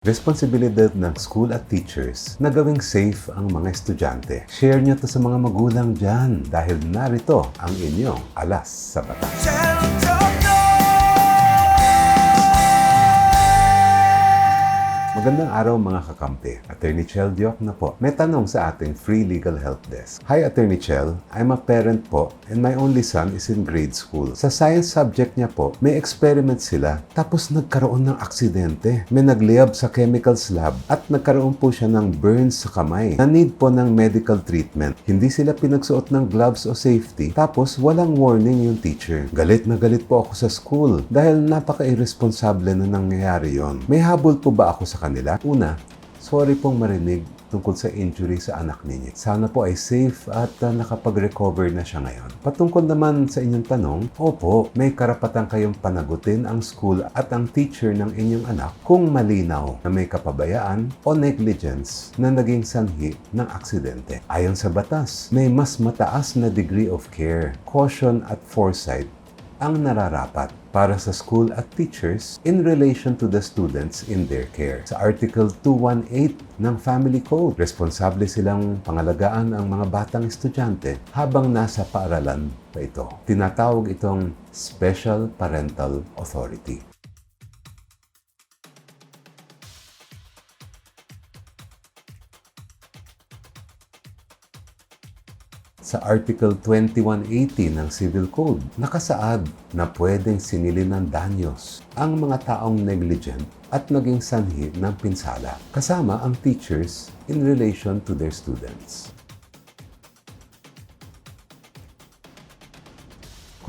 Responsibilidad ng school at teachers na gawing safe ang mga estudyante. Share nyo to sa mga magulang dyan dahil narito ang inyong alas sa batas. Magandang araw mga kakampi. Attorney Chel Diok na po. May tanong sa ating free legal help desk. Hi Attorney Chel, I'm a parent po and my only son is in grade school. Sa science subject niya po, may experiment sila tapos nagkaroon ng aksidente. May nagliyab sa chemicals lab at nagkaroon po siya ng burns sa kamay na need po ng medical treatment. Hindi sila pinagsuot ng gloves o safety tapos walang warning yung teacher. Galit na galit po ako sa school dahil napaka-irresponsable na nangyayari yon. May habol po ba ako sa kanila? Una, sorry pong marinig tungkol sa injury sa anak ninyo. Sana po ay safe at uh, nakapag-recover na siya ngayon. Patungkol naman sa inyong tanong, opo, may karapatan kayong panagutin ang school at ang teacher ng inyong anak kung malinaw na may kapabayaan o negligence na naging sanhi ng aksidente. Ayon sa batas, may mas mataas na degree of care, caution at foresight ang nararapat para sa school at teachers in relation to the students in their care. Sa Article 218 ng Family Code, responsable silang pangalagaan ang mga batang estudyante habang nasa paaralan pa ito. Tinatawag itong Special Parental Authority. Sa Article 2180 ng Civil Code, nakasaad na pwedeng sinilin ng danyos ang mga taong negligent at naging sanhi ng pinsala, kasama ang teachers in relation to their students.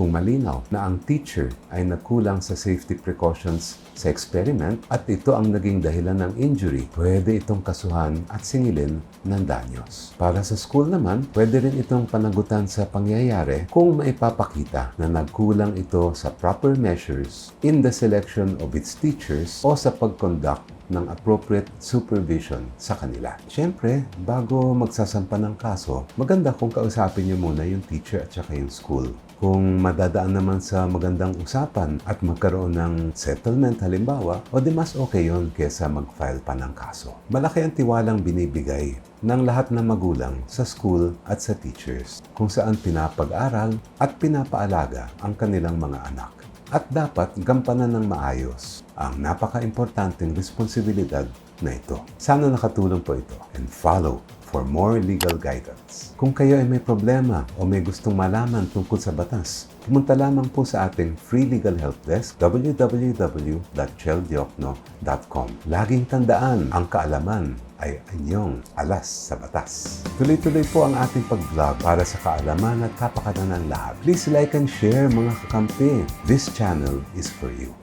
Kung malinaw na ang teacher ay nagkulang sa safety precautions sa experiment at ito ang naging dahilan ng injury, pwede itong kasuhan at singilin ng danyos. Para sa school naman, pwede rin itong panagutan sa pangyayari kung maipapakita na nagkulang ito sa proper measures in the selection of its teachers o sa pag-conduct ng appropriate supervision sa kanila. Siyempre, bago magsasampa ng kaso, maganda kung kausapin niyo muna yung teacher at saka yung school. Kung madadaan naman sa magandang usapan at magkaroon ng settlement halimbawa, o di mas okay yon kesa mag-file pa ng kaso. Malaki ang tiwalang binibigay ng lahat ng magulang sa school at sa teachers kung saan pinapag-aral at pinapaalaga ang kanilang mga anak at dapat gampanan ng maayos ang napaka-importanteng responsibilidad na ito. Sana nakatulong po ito and follow for more legal guidance. Kung kayo ay may problema o may gustong malaman tungkol sa batas, pumunta lamang po sa ating free legal help desk www.cheldiokno.com. Laging tandaan, ang kaalaman ay inyong alas sa batas. Tuloy-tuloy po ang ating pag-vlog para sa kaalaman at kapakanan ng lahat. Please like and share mga kakampi. This channel is for you.